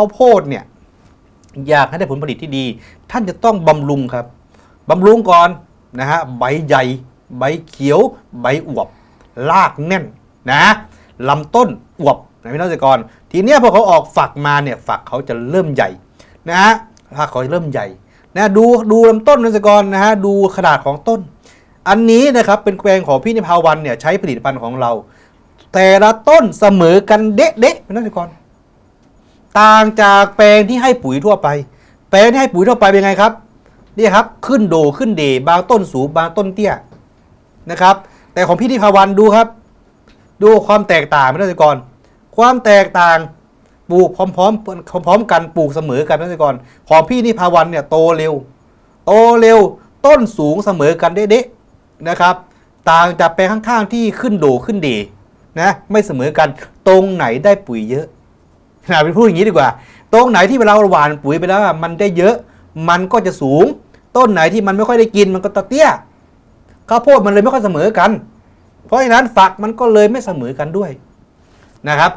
ข้าวโพดเนี่ยอยากให้ได้ผลผลิตที่ดี ท่านจะต้องบำรุงครับบำรุงก่อนนะฮะใบใหญ่ใบเขียว ใบอวบรากแน่นนะลำต้นอวบนะพี่น้องเกษตรกร ทีเนี้ยพอเขาออกฝักมาเนี่ยฝักเขาจะเริ่มใหญ่นะฮะฝักเขาจะเริ่มใหญ่นะดูดูลำต้นนะเกษตรกรนะฮะดูขนาดของต้น อันนี้นะครับเป็นแปลงของพี่นิพาวันเนี่ยใช้ผลิตภัณฑ์ของเรา แต่ละต้นเสมอกันเด๊ะเด๊ะพี่น้องเกษตรกร ต่างจากแปลงที่ให้ปุ๋ยทั่วไป แปลงที่ให้ปุ๋ยทั่วไปเป็นไงครับนี่ครับขึ้นโดขึ้นเดบางต้นสูงบางต้นเตี้ยนะครับ แต่ของพี่นิพาวันดูครับ ดูความแตกต่างไม่ได้ก่อนความแตกต่างปลูกพร้อมๆพร้อมๆกันปลูกเสมอกันไม่ได้ก่อนของพี่นิพาวันเนี่ยโตเร็ว โตเร็วต้นสูงเสมอกันเด๊ะนะครับ ต่างจากแปลงข้างๆที่ขึ้นโดขึ้นเดนะไม่เสมอกันตรงไหนได้ปุ๋ยเยอะ นะเป็นพูดอย่างนี้ดีกว่า ตรงไหนที่เวลาเราหว่านปุ๋ยไปแล้วมันได้เยอะ มันก็จะสูง ต้นไหนที่มันไม่ค่อยได้กินมันก็ตะเตี้ยข้าวโพดมันเลยไม่ค่อยเสมอกัน เพราะฉะนั้นฝักมันก็เลยไม่เสมอกันด้วยนะครับ